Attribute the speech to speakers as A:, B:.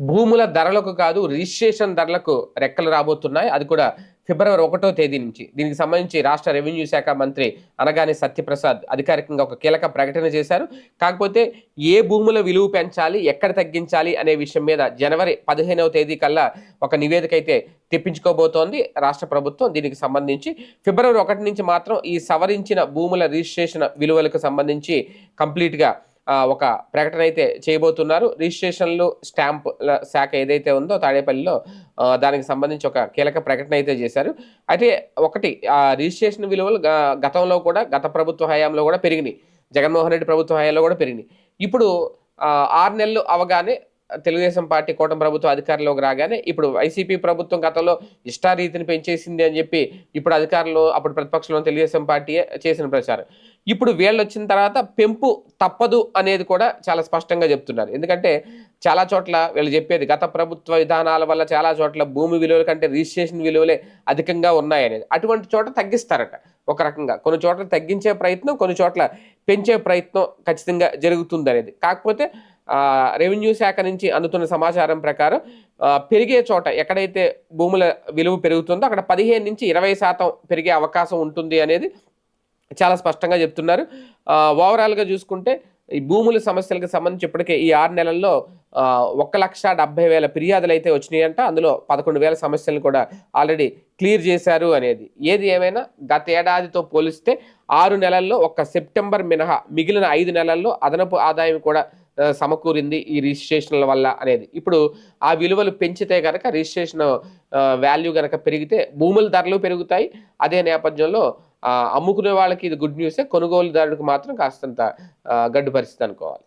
A: భూముల ధరలకు కాదు రిజిస్ట్రేషన్ ధరలకు రెక్కలు రాబోతున్నాయి. అది కూడా ఫిబ్రవరి ఒకటో తేదీ నుంచి. దీనికి సంబంధించి రాష్ట్ర రెవెన్యూ శాఖ మంత్రి అనగానే సత్యప్రసాద్ అధికారికంగా ఒక కీలక ప్రకటన చేశారు. కాకపోతే ఏ భూముల విలువ పెంచాలి ఎక్కడ తగ్గించాలి అనే విషయం మీద జనవరి పదిహేనవ తేదీ కల్లా ఒక నివేదిక అయితే తెప్పించుకోబోతోంది రాష్ట్ర ప్రభుత్వం. దీనికి సంబంధించి ఫిబ్రవరి ఒకటి నుంచి మాత్రం ఈ సవరించిన భూముల రిజిస్ట్రేషన్ విలువలకు సంబంధించి కంప్లీట్గా ఒక ప్రకటన అయితే చేయబోతున్నారు. రిజిస్ట్రేషన్లు స్టాంప్ శాఖ ఏదైతే ఉందో తాడేపల్లిలో దానికి సంబంధించి ఒక కీలక ప్రకటన అయితే చేశారు. అయితే ఒకటి ఆ రిజిస్ట్రేషన్ విలువలు గతంలో కూడా గత ప్రభుత్వ హయాంలో కూడా పెరిగినాయి. జగన్మోహన్ రెడ్డి ప్రభుత్వ హయాంలో కూడా పెరిగినాయి. ఇప్పుడు ఆరు నెలలు అవగానే తెలుగుదేశం పార్టీ కూటమి ప్రభుత్వం అధికారంలోకి రాగానే ఇప్పుడు వైసీపీ ప్రభుత్వం గతంలో ఇష్టారీతిని పెంచేసింది అని చెప్పి ఇప్పుడు అధికారంలో అప్పుడు ప్రతిపక్షంలో తెలుగుదేశం పార్టీ చేసిన ప్రచారం. ఇప్పుడు వీళ్ళు వచ్చిన తర్వాత పెంపు తప్పదు అనేది కూడా చాలా స్పష్టంగా చెప్తున్నారు. ఎందుకంటే చాలా చోట్ల వీళ్ళు చెప్పేది గత ప్రభుత్వ విధానాల వల్ల చాలా చోట్ల భూమి విలువల కంటే రిజిస్ట్రేషన్ విలువలే అధికంగా ఉన్నాయి అనేది అటువంటి చోట తగ్గిస్తారట ఒక రకంగా. కొన్ని చోట్ల తగ్గించే ప్రయత్నం కొన్ని చోట్ల పెంచే ప్రయత్నం ఖచ్చితంగా జరుగుతుంది అనేది కాకపోతే రెవెన్యూ శాఖ నుంచి అందుతున్న సమాచారం ప్రకారం పెరిగే చోట ఎక్కడైతే భూముల విలువ పెరుగుతుందో అక్కడ పదిహేను నుంచి ఇరవై శాతం పెరిగే అవకాశం ఉంటుంది అనేది చాలా స్పష్టంగా చెప్తున్నారు. ఓవరాల్గా చూసుకుంటే ఈ భూముల సమస్యలకు సంబంధించి ఇప్పటికే ఈ ఆరు నెలల్లో ఒక ఒక్క లక్ష డెబ్బై వేల ఫిర్యాదులు అయితే వచ్చినాయంట. అందులో పదకొండు వేల సమస్యలను కూడా ఆల్రెడీ క్లియర్ చేశారు అనేది. ఏది ఏమైనా గత ఏడాదితో పోలిస్తే ఆరు నెలల్లో ఒక్క సెప్టెంబర్ మినహా మిగిలిన ఐదు నెలల్లో అదనపు ఆదాయం కూడా సమకూరింది ఈ రిజిస్ట్రేషన్ల వల్ల అనేది. ఇప్పుడు ఆ విలువలు పెంచితే కనుక రిజిస్ట్రేషన్ వాల్యూ కనుక పెరిగితే భూముల ధరలు పెరుగుతాయి. అదే నేపథ్యంలో అమ్ముకునే వాళ్ళకి ఇది గుడ్ న్యూసే కొనుగోలుదారుడికి మాత్రం కాస్తంత గడ్డు పరిస్థితి అనుకోవాలి.